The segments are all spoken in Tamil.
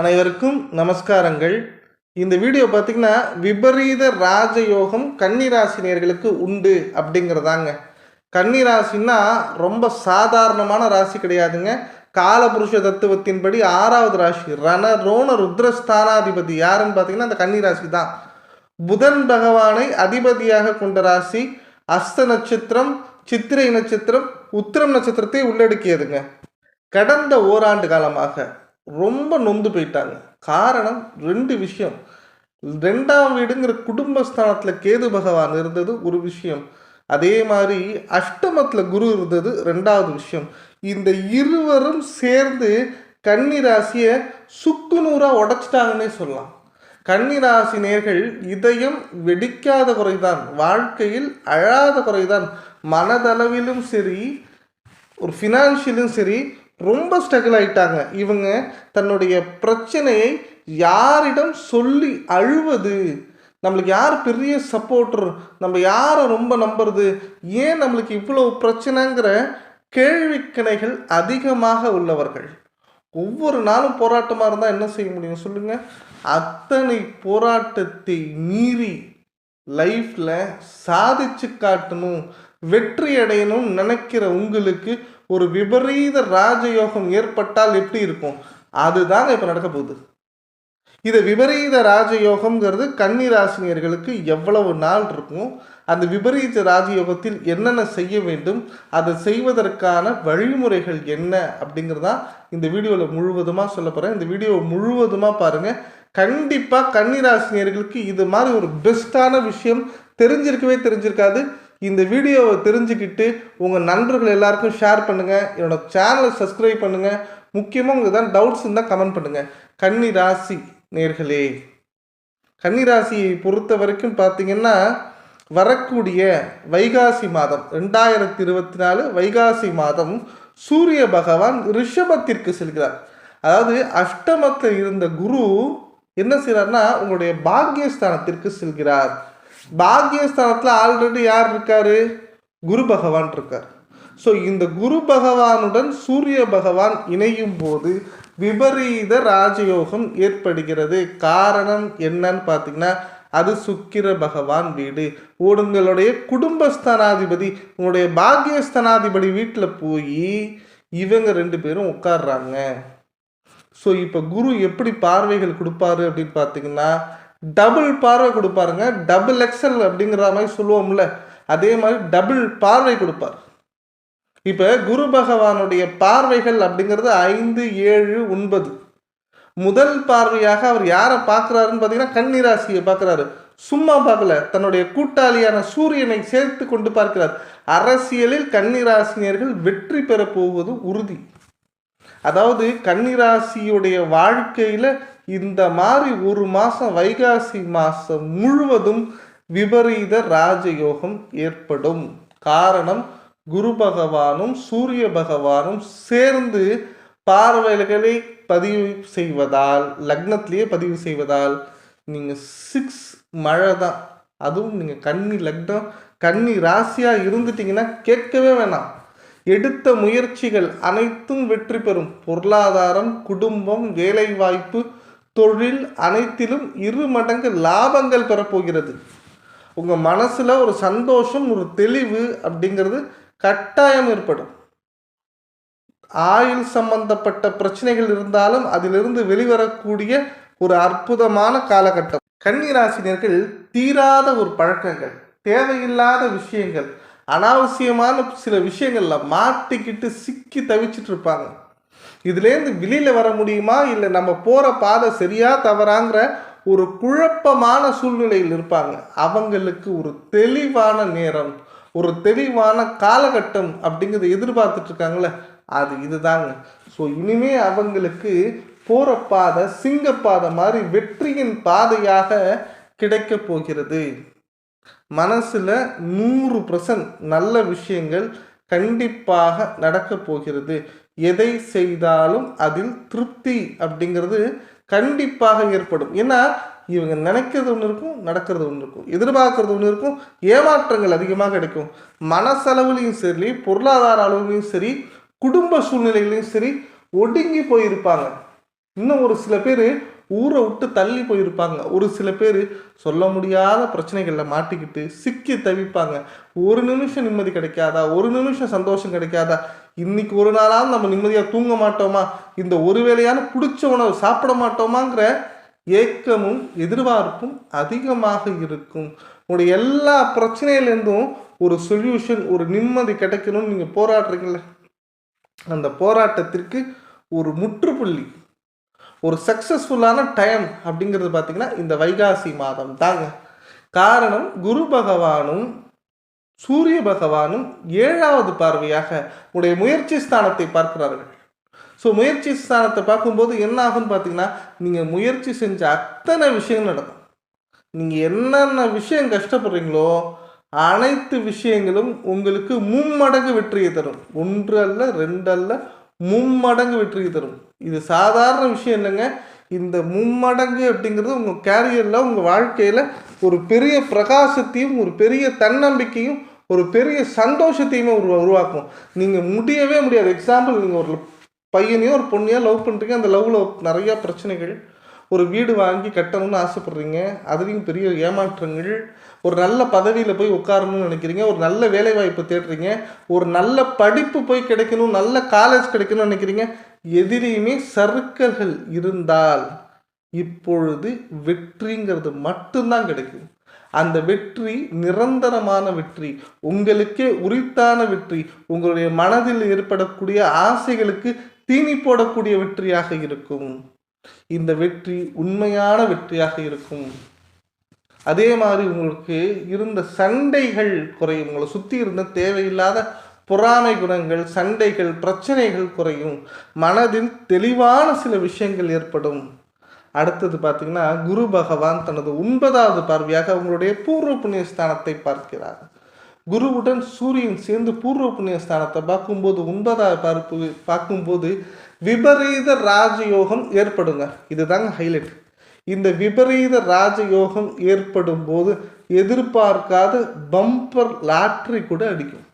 அனைவருக்கும் நமஸ்காரங்கள். இந்த வீடியோ பார்த்தீங்கன்னா விபரீத ராஜயோகம் கன்னிராசினியர்களுக்கு உண்டு அப்படிங்கிறதாங்க. கன்னிராசின்னா ரொம்ப சாதாரணமான ராசி கிடையாதுங்க. காலபுருஷ தத்துவத்தின்படி ஆறாவது ராசி ரண ரோண ருத்ரஸ்தானாதிபதி யாருன்னு பார்த்தீங்கன்னா அந்த கன்னிராசி தான். புதன் பகவானை அதிபதியாக கொண்ட ராசி அஸ்த நட்சத்திரம் சித்திரை நட்சத்திரம் உத்திரம் நட்சத்திரத்தை உள்ளடக்கியதுங்க. கடந்த ஓராண்டு காலமாக ரொம்ப நொந்து போயிட்டாங்க. காரணம் ரெண்டு விஷயம். ரெண்டாம் வீடுங்கிற குடும்பஸ்தானத்தில் கேது பகவான் இருந்தது ஒரு விஷயம். அதே மாதிரி அஷ்டமத்தில் குரு இருந்தது ரெண்டாவது விஷயம். இந்த இருவரும் சேர்ந்து கன்னிராசியை சுக்குநூறாக உடைச்சிட்டாங்கன்னே சொல்லலாம். கன்னிராசி நேர்கள் இதயம் வெடிக்காத குறைதான். வாழ்க்கையில் அழாத குறைதான். மனதளவிலும் சரி ஒரு ஃபினான்ஷியலும் சரி ரொம்ப ஸ்ட்ரகிள் ஆயிட்டாங்க. இவங்க தன்னுடைய பிரச்சனையை யாரிடம் சொல்லி அழுவது நம்மளுக்கு யார் பெரிய சப்போர்ட்டர் நம்ம யாரை ரொம்ப நம்புறது ஏன் நம்மளுக்கு இவ்வளோ பிரச்சனைங்கிற கேள்விக்கணைகள் அதிகமாக உள்ளவர்கள். ஒவ்வொரு நாளும் போராட்டமாக இருந்தால் என்ன செய்ய முடியும் சொல்லுங்க? அத்தனை போராட்டத்தை மீறி லைஃப்பில் சாதிச்சு காட்டணும் வெற்றி அடையணும்னு நினைக்கிற உங்களுக்கு ஒரு விபரீத ராஜயோகம் ஏற்பட்டால் எப்படி இருக்கும்? அதுதாங்க இப்போ நடக்க போகுது. இது விபரீத ராஜயோகம்ங்கிறது கன்னி ராசினியர்களுக்கு எவ்வளவு நாள் இருக்கும்? அந்த விபரீத ராஜயோகத்தில் என்னென்ன செய்ய வேண்டும்? அதை செய்வதற்கான வழிமுறைகள் என்ன? அப்படிங்கிறதான் இந்த வீடியோவில் முழுவதுமாக சொல்ல போகிறேன் இந்த வீடியோவை முழுவதுமாக பாருங்கள் கண்டிப்பாக கன்னிராசினியர்களுக்கு இது மாதிரி ஒரு பெஸ்ட்டான விஷயம் தெரிஞ்சிருக்கவே தெரிஞ்சிருக்காது. இந்த வீடியோவை தெரிஞ்சுக்கிட்டு உங்கள் நண்பர்கள் எல்லாருக்கும் ஷேர் பண்ணுங்கள் என்னோட சேனலை சப்ஸ்கிரைப் பண்ணுங்கள் முக்கியமாக உங்களுக்கு தான் டவுட்ஸ் இருந்தால் கமெண்ட் பண்ணுங்கள் கன்னி ராசி நேர்களே கன்னி ராசியை பொறுத்த வரைக்கும் பார்த்தீங்கன்னா வரக்கூடிய வைகாசி மாதம் ரெண்டாயிரத்தி இருபத்தி நாலு வைகாசி மாதம் சூரிய பகவான் ரிஷபத்திற்கு செல்கிறார். அதாவது அஷ்டமத்தில் இருந்த குரு என்ன செய்கிறார்னா உங்களுடைய பாக்கியஸ்தானத்திற்கு செல்கிறார். பாக்யஸ்தானத்தில் ஆல்ரெடி யார் இருக்கார்? குரு பகவான் இருக்கார். ஸோ இந்த குரு பகவானுடன் சூரிய பகவான் இணையும் போது விபரீத ராஜயோகம் ஏற்படுகிறது. காரணம் என்னன்னு பார்த்தீங்கன்னா அது சுக்கிர பகவான் வீடு. உங்களுடைய குடும்பஸ்தானாதிபதி உங்களுடைய பாக்யஸ்தனாதிபதி வீட்டில் போய் இவங்க ரெண்டு பேரும் உட்காடுறாங்க ஸோ இப்போ குரு எப்படி பார்வைகள் கொடுப்பாரு அப்படின்னு பார்த்தீங்கன்னா டபுள் பார்வை கொடுப்பாருங்க. டபுள் எக்ஸல் அப்படிங்கிற மாதிரி சொல்லுவோம்ல அதே மாதிரி டபுள் பார்வை கொடுப்பார். இப்போ குரு பகவானுடைய பார்வைகள் அப்படிங்கிறது ஐந்து ஏழு ஒன்பது. முதல் பார்வையாக அவர் யாரை பார்க்குறாருன்னு பார்த்தீங்கன்னா கன்னிராசியை பார்க்குறாரு. சும்மா பார்க்கல தன்னுடைய கூட்டாளியான சூரியனை சேர்த்து கொண்டு பார்க்கிறார். அரசியலில் கன்னிராசினியர்கள் வெற்றி பெறப் போவது உறுதி. அதாவது கன்னிராசியுடைய வாழ்க்கையில் இந்த மாதிரி ஒரு மாதம் வைகாசி மாதம் முழுவதும் விபரீத ராஜயோகம் ஏற்படும். காரணம் குரு பகவானும் சூரிய பகவானும் சேர்ந்து பார்வைகளை பதிவு செய்வதால் லக்னத்திலேயே பதிவு செய்வதால் நீங்கள் சிக்ஸ் மழை தான். அதுவும் நீங்கள் கன்னி லக்னம் கன்னி ராசியாக இருந்துட்டீங்கன்னா கேட்கவே வேணாம். எடுத்த முயற்சிகள் அனைத்தும் வெற்றி பெறும். பொருளாதாரம் குடும்பம் வேலைவாய்ப்பு தொழில் அனைத்திலும் இரு மடங்கு லாபங்கள் பெறப்போகிறது. உங்கள் மனசில் ஒரு சந்தோஷம் ஒரு தெளிவு அப்படிங்கிறது கட்டாயம் ஏற்படும். ஆயுள் சம்பந்தப்பட்ட பிரச்சனைகள் இருந்தாலும் அதிலிருந்து வெளிவரக்கூடிய ஒரு அற்புதமான காலகட்டம். கன்னிராசினியர்கள் தீராத ஒரு பழக்கங்கள் தேவையில்லாத விஷயங்கள் அனாவசியமான சில விஷயங்களில் மாட்டிக்கிட்டு சிக்கி தவிச்சிட்டு இருப்பாங்க. இதுலேருந்து வெளியில் வர முடியுமா? இல்லை நம்ம போகிற பாதை சரியா தவறாங்கிற ஒரு குழப்பமான சூழ்நிலையில் இருப்பாங்க. அவங்களுக்கு ஒரு தெளிவான நேரம் ஒரு தெளிவான காலகட்டம் அப்படிங்கிறத எதிர்பார்த்துட்டு இருக்காங்களே அது இதுதாங்க. ஸோ இனிமே அவங்களுக்கு போகிற பாதை சிங்கப்பாதை மாதிரி வெற்றியின் பாதையாக கிடைக்க போகிறது. மனசில் நூறு பர்சன்ட் நல்ல விஷயங்கள் கண்டிப்பாக நடக்க போகிறது. எதை செய்தாலும் அதில் திருப்தி அப்படிங்கிறது கண்டிப்பாக ஏற்படும். ஏன்னா இவங்க நினைக்கிறது ஒன்று இருக்கும் நடக்கிறது ஒன்று இருக்கும். எதிர்பார்க்கறது ஒன்று இருக்கும் ஏமாற்றங்கள் அதிகமாக கிடைக்கும். மனசளவுலையும் சரி பொருளாதார அளவுலையும் சரி குடும்ப சூழ்நிலைகளையும் சரி ஒடுங்கி போயிருப்பாங்க. இன்னும் ஒரு சில பேர் ஊரை விட்டு தள்ளி போயிருப்பாங்க. ஒரு சில பேர் சொல்ல முடியாத பிரச்சனைகளில் மாட்டிக்கிட்டு சிக்கி தவிப்பாங்க. ஒரு நிமிஷம் நிம்மதி கிடைக்காதா? ஒரு நிமிஷம் சந்தோஷம் கிடைக்காதா? இன்னைக்கு ஒரு நாளாவது நம்ம நிம்மதியாக தூங்க மாட்டோமா? இந்த ஒரு வேளையான பிடிச்ச உணவு சாப்பிட மாட்டோமாங்கிற ஏக்கமும் எதிர்பார்ப்பும் அதிகமாக இருக்கும். உங்களுடைய எல்லா பிரச்சனையிலேருந்தும் ஒரு சொல்யூஷன் ஒரு நிம்மதி கிடைக்கணும்னு நீங்கள் போராடுறீங்களே அந்த போராட்டத்திற்கு ஒரு முற்றுப்புள்ளி. ஒரு சக்ஸஸ்ஃபுல்லான டைம் அப்படிங்கிறது பார்த்தீங்கன்னா இந்த வைகாசி மாதம் தாங்க. காரணம் குரு பகவானும் சூரிய பகவானும் ஏழாவது பார்வையாக உடைய முயற்சி ஸ்தானத்தை பார்க்கிறார்கள். ஸோ முயற்சி ஸ்தானத்தை பார்க்கும்போது என்ன ஆகும்னு பார்த்தீங்கன்னா நீங்கள் முயற்சி செஞ்ச அத்தனை விஷயங்கள் நடக்கும். நீங்கள் என்னென்ன விஷயம் கஷ்டப்படுறீங்களோ அனைத்து விஷயங்களும் உங்களுக்கு மும்மடங்கு வெற்றியை தரும். ஒன்று அல்ல ரெண்டு அல்ல மும்மடங்கு வெற்றியை தரும். இது சாதாரண விஷயம் இல்லைங்க. இந்த மும்மடங்கு அப்படிங்கிறது உங்கள் கேரியரில் உங்கள் வாழ்க்கையில் ஒரு பெரிய பிரகாசத்தையும் ஒரு பெரிய தன்னம்பிக்கையும் ஒரு பெரிய சந்தோஷத்தையுமே உருவா உருவாக்கும். நீங்கள் முடியவே முடியாது. எக்ஸாம்பிள் நீங்கள் ஒரு பையனையோ ஒரு பொண்ணையோ லவ் பண்ணுறீங்க அந்த லவ்வில் நிறையா பிரச்சனைகள் ஒரு வீடு வாங்கி கட்டணும்னு ஆசைப்படுறீங்க அதுலேயும் பெரிய ஏமாற்றங்கள் ஒரு நல்ல பதவியில் போய் உட்காரணும்னு நினைக்கிறீங்க ஒரு நல்ல வேலை வாய்ப்பு தேடுறீங்க ஒரு நல்ல படிப்பு போய் கிடைக்கணும் நல்ல காலேஜ் கிடைக்கணும்னு நினைக்கிறீங்க எதிரியுமே சறுக்கல்கள் இருந்தால் இப்பொழுது வெற்றிங்கிறது மட்டும்தான் கிடைக்கும். அந்த வெற்றி நிரந்தரமான வெற்றி உங்களுக்கே உரித்தான வெற்றி உங்களுடைய மனதில் ஏற்படக்கூடிய ஆசைகளுக்கு தீனி போடக்கூடிய வெற்றியாக இருக்கும். இந்த வெற்றி உண்மையான வெற்றியாக இருக்கும். அதே மாதிரி உங்களுக்கு இருந்த சண்டைகள் குறையும். உங்களை சுற்றி இருந்த தேவையில்லாத பொறாமை குணங்கள் சண்டைகள் பிரச்சனைகள் குறையும். மனதில் தெளிவான சில விஷயங்கள் ஏற்படும். அடுத்தது பார்த்தீங்கன்னா குரு பகவான் தனது ஒன்பதாவது பார்வையாக உங்களுடைய பூர்வ புண்ணிய ஸ்தானத்தை பார்க்கிறார். குருவுடன் சூரியன் சேர்ந்து பூர்வ புண்ணிய ஸ்தானத்தை பார்க்கும்போது ஒன்பதாவது பார்ப்பு பார்க்கும்போது விபரீத ராஜயோகம் ஏற்படுங்க. இதுதாங்க ஹைலைட் இந்த விபரீத ராஜயோகம் ஏற்படும் போது எதிர்பார்க்காத பம்பர் லாட்ரி கூட அடிக்கும்.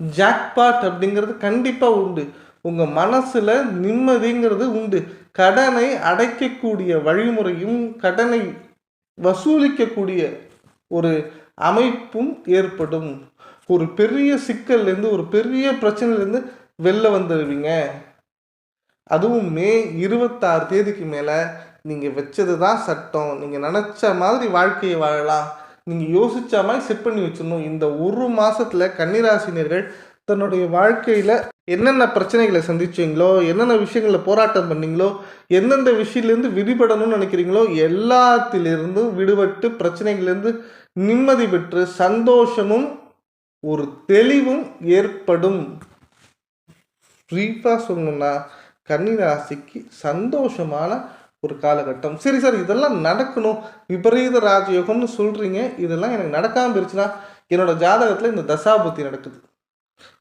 ஜாக்பாட் அப்படிங்கிறது கண்டிப்பாக உண்டு. உங்கள் மனசில் நிம்மதிங்கிறது உண்டு. கடனை அடைக்கக்கூடிய வழிமுறையும் கடனை வசூலிக்கக்கூடிய ஒரு அமைப்பும் ஏற்படும். ஒரு பெரிய சிக்கல்லேருந்து ஒரு பெரிய பிரச்சனையிலேருந்து வெளில வந்துடுவீங்க அதுவும் மே இருபத்தாறு தேதிக்கு மேலே நீங்கள் வச்சது தான் சட்டம். நீங்கள் நினச்ச மாதிரி வாழ்க்கையை வாழலாம். நீங்கள் யோசித்த மாதிரி செட் பண்ணி வச்சிடணும். இந்த ஒரு மாதத்தில் கன்னிராசினியர்கள் தன்னுடைய வாழ்க்கையில் என்னென்ன பிரச்சனைகளை சந்திச்சீங்களோ என்னென்ன விஷயங்களில் போராட்டம் பண்ணீங்களோ எந்தெந்த விஷயத்துலேருந்து விடுபடணும்னு நினைக்கிறீங்களோ எல்லாத்திலிருந்தும் விடுபட்டு பிரச்சனைகள்லேருந்து நிம்மதி பெற்று சந்தோஷமும் ஒரு தெளிவும் ஏற்படும். ப்ரீஃபாக சொல்லணும்னா கன்னிராசிக்கு சந்தோஷமான ஒரு காலகட்டம். சரி சார் இதெல்லாம் நடக்கணும். விபரீத ராஜயோகம்னு சொல்கிறீங்க இதெல்லாம் எனக்கு நடக்காமல் போயிருச்சுன்னா என்னோட ஜாதகத்தில் இந்த தசாபுத்தி நடக்குது.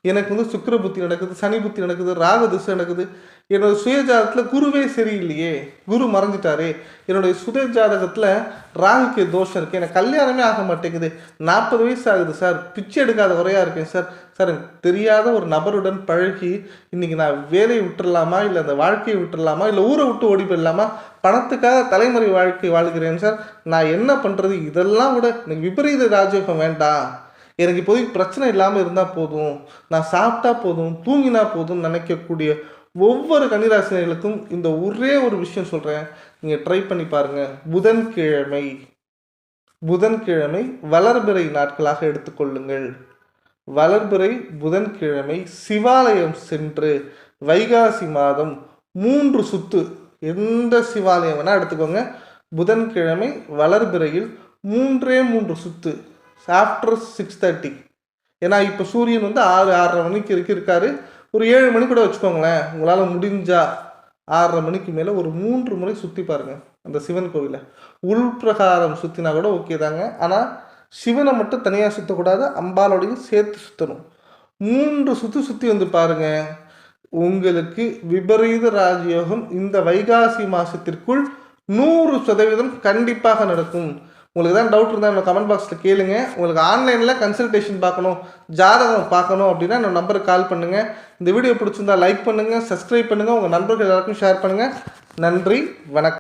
எனக்கு வந்து சுக்கர புத்தி நடக்குது சனி புத்தி நடக்குது ராக திசை நடக்குது. என்னோட சுயஜாதத்தில் குருவே சரியில்லையே குரு மறைஞ்சிட்டாரே. என்னுடைய சுய ஜாதகத்தில் ராகுக்கு தோஷம் இருக்குது எனக்கு கல்யாணமே ஆக மாட்டேங்குது. நாற்பது வயசு ஆகுது சார். பிச்சை எடுக்காத குறையாக இருக்கேன் சார். சார் எனக்கு தெரியாத ஒரு நபருடன் பழகி இன்றைக்கி நான் வேலையை விட்டுடலாமா இல்லை அந்த வாழ்க்கையை விட்டுடலாமா இல்லை ஊரை விட்டு ஓடி போயிடலாமா? பணத்துக்காக தலைமுறை வாழ்க்கை வாழ்கிறேன் சார். நான் என்ன பண்ணுறது இதெல்லாம் கூட எனக்கு விபரீத ராஜயோகம் வேண்டாம். எனக்கு இப்போதைக்கு பிரச்சனை இல்லாமல் இருந்தால் போதும். நான் சாப்பிட்டா போதும் தூங்கினா போதும் நினைக்கக்கூடிய ஒவ்வொரு கன்னிராசினர்களுக்கும் இந்த ஒரே ஒரு விஷயம் சொல்கிறேன் நீங்கள் ட்ரை பண்ணி பாருங்கள் புதன்கிழமை. புதன்கிழமை வளர்பிறை நாட்களாக எடுத்துக்கொள்ளுங்கள். வளர்பிறை புதன்கிழமை சிவாலயம் சென்று வைகாசி மாதம் மூன்று சுத்து எந்த சிவாலயம் வேணால் எடுத்துக்கோங்க. புதன்கிழமை வளர்பிறையில் மூன்றே மூன்று சுத்து ஆஃப்டர் சிக்ஸ் தேர்ட்டி ஏன்னா இப்போ சூரியன் வந்து ஆறு ஆறரை மணிக்கு இருக்கு இருக்காரு. ஒரு ஏழு மணி கூட வச்சுக்கோங்களேன். உங்களால் முடிஞ்சா ஆறரை மணிக்கு மேலே ஒரு மூன்று முறை சுற்றி பாருங்கள் அந்த சிவன் கோவிலை. உள்பிரகாரம் சுற்றினா கூட ஓகே தாங்க. ஆனால் சிவனை மட்டும் தனியாக சுற்றக்கூடாது அம்பாலோடையும் சேர்த்து சுற்றணும் மூன்று சுற்றி சுற்றி வந்து பாருங்கள் உங்களுக்கு விபரீத ராஜயோகம் இந்த வைகாசி மாதத்திற்குள் நூறு சதவீதம் கண்டிப்பாக நடக்கும். உங்களுக்கு தான் டவுட் இருந்தால் என்னோட கமெண்ட் பாக்ஸில் கேளுங்க. உங்களுக்கு ஆன்லைனில் கன்சல்டேஷன் பார்க்கணும் ஜாதகம் பார்க்கணும் அப்படின்னா என்னோட நம்பருக்கு கால் பண்ணுங்கள் இந்த வீடியோ பிடிச்சிருந்தா லைக் பண்ணுங்கள் சப்ஸ்கிரைப் பண்ணுங்கள் உங்கள் நண்பர்கள் எல்லாருக்கும் ஷேர் பண்ணுங்கள் நன்றி வணக்கம்.